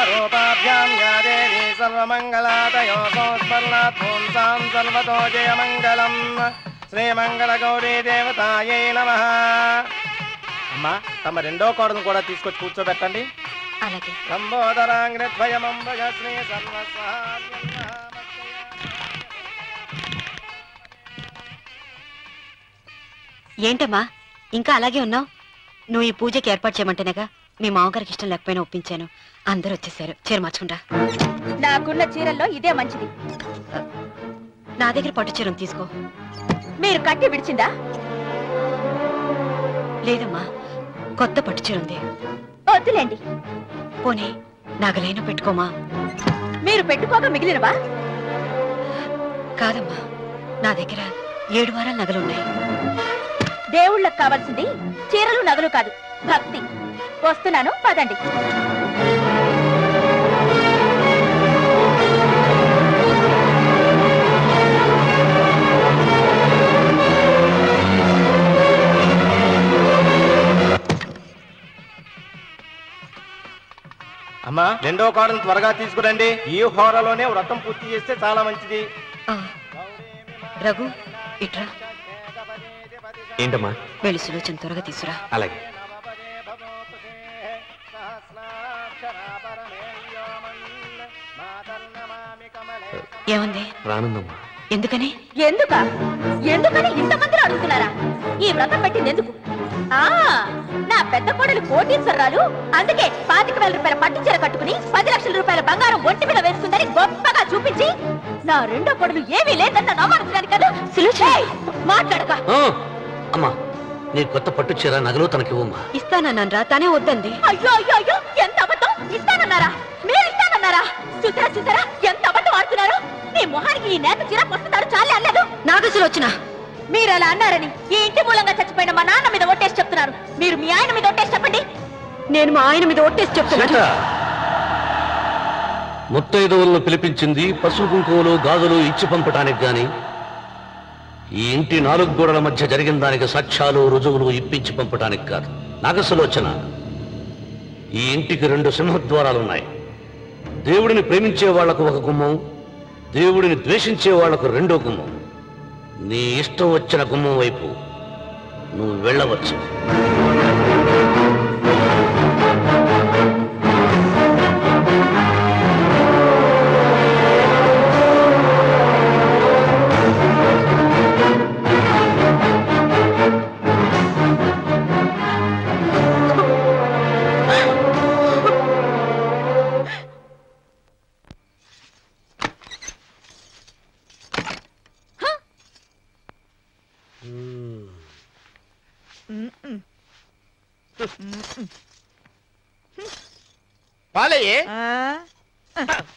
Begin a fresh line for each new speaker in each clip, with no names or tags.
నామరూపాభ్యాం yeah దేవీ సర్వమంగళాదయో సంస్మరణాత్ పుంసాం సర్వతో జయమంగళం శ్రీమంగళగౌరీ దేవతాయై నమ అమ్మా తమ రెండో కోడను కూడా తీసుకొచ్చి కూర్చోబెట్టండి.
అలాగే.
శ్రీ
ఏంటమ్మా ఇంకా అలాగే ఉన్నావు? నువ్వు ఈ పూజకి ఏర్పాటు చేయమంటేనగా? మీ మామగారికి ఇష్టం లేకపోయినా ఒప్పించాను. అందరూ వచ్చేసారు. చీర మార్చుకుంటా.
నాకున్న చీరల్లో ఇదే మంచిది.
నా దగ్గర పట్టు చీరను తీసుకో.
మీరు కట్టి విడిచిందా?
లేదమ్మా కొత్త పట్టు చీర ఉంది.
వద్దులేండి.
పోనీ నగలైనా పెట్టుకోమా?
మీరు పెట్టుకోక మిగిలినవా?
కాదమ్మా నా దగ్గర ఏడు వారాల నగలున్నాయి
దేవుళ్ళకి కావాల్సింది చీరలు నగలు కాదు భక్తి. వస్తున్నాను పదండి.
అమ్మా రెండో కోడను త్వరగా తీసుకురండి. ఈ హోరలోనే వ్రతం పూర్తి చేస్తే చాలా మంచిది.
రఘు ఇట్రా.
ఏంటమ్మా?
వెళ్ళి సులోచన త్వరగా తీసురా.
అలాగే.
ఏముంది?
రానుందమ్మా.
ఎందుకని?
ఎందుక? ఎందుకని ఇంతమందిని అడుగుతున్నారా? ఈ వ్రతం పెట్టింది ఎందుకు? ఆ నా పెద్ద కోడలు కోటీశ్వరరాలు అందుకే పాతిక వేల రూపాయల పట్టు చీర కట్టుకుని పది లక్షల రూపాయల బంగారం ఒంటి మీద వేసుకుందని గొప్పగా చూపించి నా రెండో కోడలు ఏమీ లేదన్న నమ్మకం కదా? మాట్లాడక.
అమ్మా నీ కొత్త పట్టు చీర నగలు తనకివ్వమ్మా
ఇస్తానన్నాను రా తానే వద్దంది.
అయ్యో అయ్యో అయ్యో ఎంత
రోజులు సులోచన
మీరు అలా అన్నారని ఈ ఇంటి మూలంగా చచ్చిపోయిన మా నాన్న మీద ఒట్టేసి చెప్తున్నారు. మీరు మీ ఆయన మీద ఒట్టేసి చెప్పండి.
నేను మా ఆయన మీద ఒట్టేసి చెప్తున్నాను
ముత్తైదవులను పిలిపించింది పసుపు కుంకుమలు గాజులు ఇచ్చి పంపటానికి గాని ఈ ఇంటి నాలుగు గోడల మధ్య జరిగిన దానికి సాక్ష్యాలు రుజువులు ఇప్పించి పంపటానికి కాదు. నాగసులోచన ఈ ఇంటికి రెండు సింహద్వారాలున్నాయి. దేవుడిని ప్రేమించే వాళ్ళకు ఒక గుమ్మం దేవుడిని ద్వేషించే వాళ్ళకు రెండో గుమ్మం. నీ ఇష్టం వచ్చిన గుమ్మం వైపు నువ్వు వెళ్ళవచ్చు.
ఆ?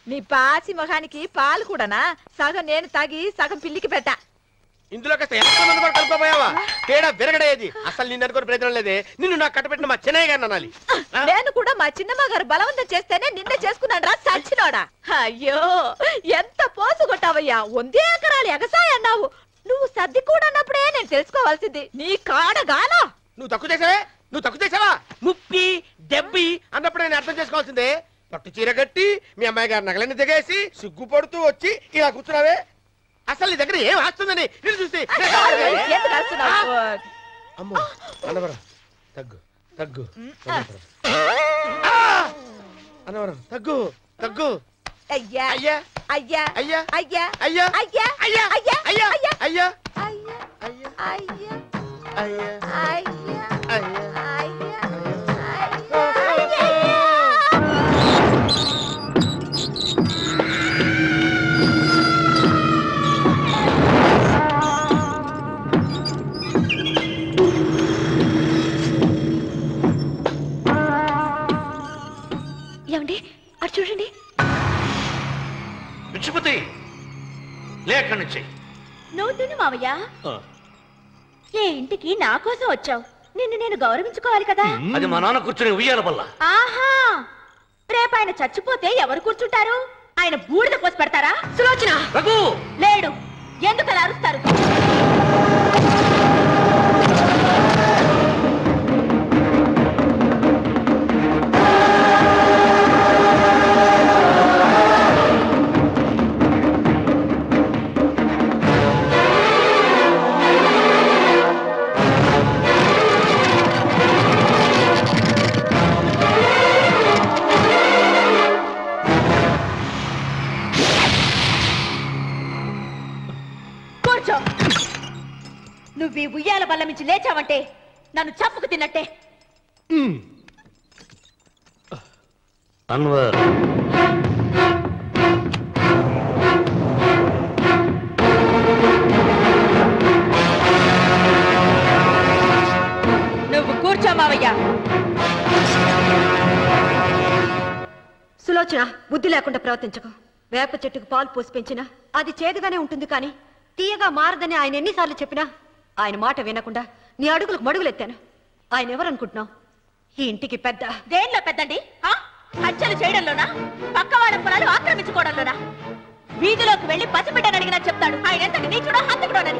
నీ పాసి మొహానికి పాలు కూడానా? సగం నేను తాగి సగం పిల్లికి పెట్ట.
ఇందులో కాస్త ఎంత మంది కూడా కలుపుకోపోయావా తేడా విరగడేది. అసలు నిన్ను అనుకుని ప్రయోజనం లేదే. నిన్ను నాకు కట్టబెట్టిన మా చెన్నయ్య గారిని అనాలి.
నేను కూడా మా చిన్నమ్మ గారు బలవంతం చేస్తేనే నిన్నే చేసుకున్నాడు రా సచ్చినోడా. అయ్యో ఎంత పోసు కొట్టావయ్యా. వందే ఎకరాలు ఎగసాయ అన్నావు. నువ్వు సర్ది కూడా అన్నప్పుడే నేను తెలుసుకోవాల్సింది. నీ కాడగానా?
నువ్వు తక్కువ చేసావే? నువ్వు తక్కువ చేసావా? ముప్పి దెబ్బి అన్నప్పుడు నేను అర్థం చేసుకోవాల్సిందే. పట్టు చీర కట్టి మీ అమ్మాయి గారి నగలన్నీ దిగేసి సిగ్గుపడుతూ వచ్చి ఇలా కూర్చున్నావే అసలు నీ దగ్గర ఏం వస్తుందని నేను చూసి? అమ్మో అన్నవరం తగ్గు తగ్గు అన్నవరం. తగ్గు తగ్గు
అయ్యా
అయ్యా
అయ్యా
అయ్యా
అయ్యా
అయ్యా
అయ్యా
అయ్యా
అయ్యా
అయ్యా
అయ్యా
అయ్యా
అయ్యా
అయ్యా
అయ్యా
అయ్యా
నా కోసం వచ్చావు. నిన్ను నేను గౌరవించుకోవాలి కదా?
అది మా నాన్న కూర్చుని ఉయ్యాల వల్ల
ఆహా! రేపు ఆయన చచ్చిపోతే ఎవరు కూర్చుంటారు? ఆయన బూడిద పోసి పెడతారా?
సులోచన!
రఘు!
లేడు. ఎందుకు అలా అరుస్తారు? నువ్వు ఈ ఉయ్యాల బల్ల మించి లేచావంటే నన్ను చంపుకు తిన్నట్టే.
అన్వర్.
నువ్వు కూర్చో మావయ్య.
సులోచన బుద్ధి లేకుండా ప్రవర్తించకు. వేప చెట్టుకు పాలు పోసి పెంచినా అది చేదుగానే ఉంటుంది కానీ తీయగా మారదని ఆయన ఎన్నిసార్లు చెప్పినా ఆయన మాట వినకుండా నీ అడుగులకు మడుగులెత్తాను. ఆయన ఎవరనుకుంటున్నావు? ఈ ఇంటికి పెద్ద.
దేనిలో పెద్దండి? ఆ? హత్యలు చేయడంలోనా? పక్క వాళ్ళ పొలాలు ఆక్రమించుకోవడంలోనా? వీధిలోకి వెళ్ళి పసిబిడ్డని అడిగినా చెప్తాడు. ఆయన ఎంత నీచుడో హంతకుడోనని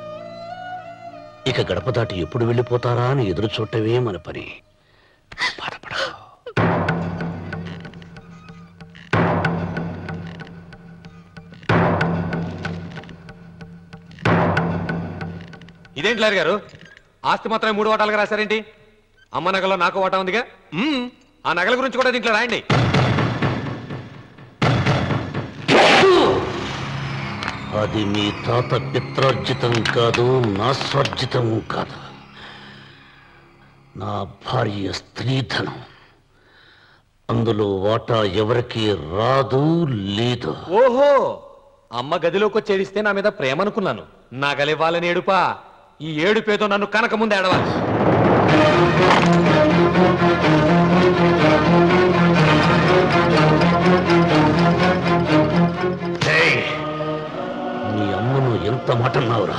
ఇక గడప దాటి ఎప్పుడు వెళ్ళిపోతారా అని ఎదురు చూడటమే మన పని. బాధపడ
ఇదేంటి లారి గారు? ఆస్తి మాత్రమే మూడు వాటాలుగా రాశారేంటి? అమ్మ నగలో నాకు వాటా ఉందిగా? మ్మ్. ఆ నగల గురించి కూడా దీంట్లో రాయండి.
అది మీ తాత పిత్రార్జితం కాదు నా స్వర్జితం కాదు. నా భార్య స్త్రీధనం. అందులో వాటా ఎవరికి రాదు లేదు.
ఓహో! అమ్మ గదిలోకి వచ్చి ఏడిస్తే నా మీద ప్రేమ అనుకున్నాను నగలివ్వాలని ఏడుపా. ఈ ఏడుపేదో నన్ను కనక ముందు ఏడవాలి
మీ అమ్మను ఎంత మాట అన్నావురా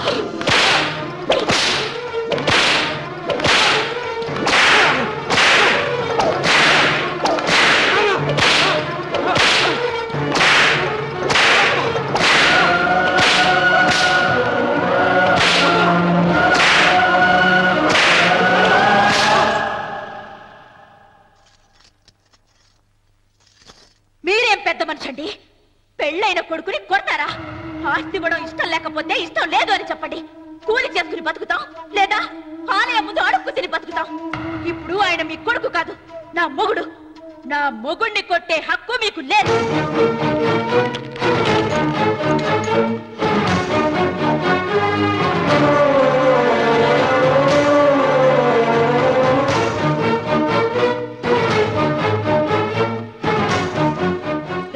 ఆయన మీ కొడుకు కాదు. నా మొగుడు. నా మొగుణ్ణి కొట్టే హక్కు మీకు లేదు.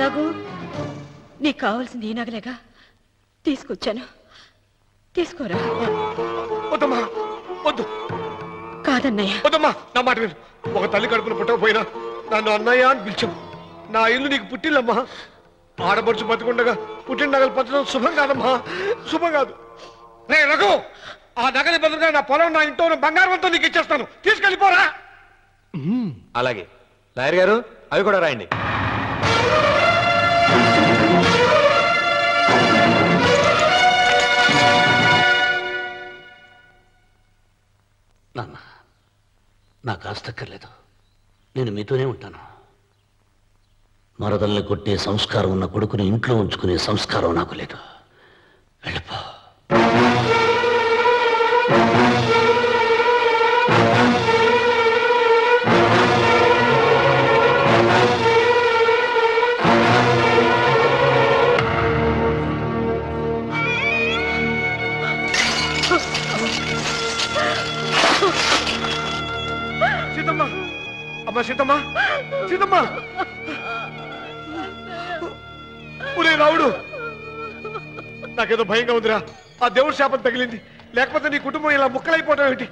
రఘు నీకు కావాల్సింది ఈ నగలేగా? తీసుకొచ్చాను. తీసుకోరా.
వద్దమ్మా వద్దు.
కాదన్నయ్య.
వద్దమ్మా నా మాట విను. ఒక తల్లి కడుపున పుట్టకపోయినా నన్ను అన్నయ్య అని పిలిచావు. నా ఇల్లు నీకు పుట్టిల్లమ్మా. ఆడపడుచు బతికుండగా పుట్టిన నగలు పంచడం శుభం కాదమ్మా. శుభం కాదు. రే రఘు ఆ నగలి బదులుగా నా పొలం నా ఇంట్లో ఉన్న బంగారంతో నీకు ఇచ్చేస్తాను. తీసుకెళ్ళిపోరా.
అలాగే. లాయర్ గారు అవి కూడా రాయండి.
నాకు ఆస్తక్కర్లేదు నేను మీతోనే ఉంటాను. మరదల్ని కొట్టే సంస్కారం ఉన్న కొడుకుని ఇంట్లో ఉంచుకునే సంస్కారం నాకు లేదు. అమ్మ
సీతమ్మ సీతమ్మ. ఒరే రావుడు నాకేదో భయంగా ఉందిరా. ఆ దేవుడి శాపం తగిలింది. లేకపోతే నీ కుటుంబం ఇలా ముక్కలైపోవటం ఏంటి?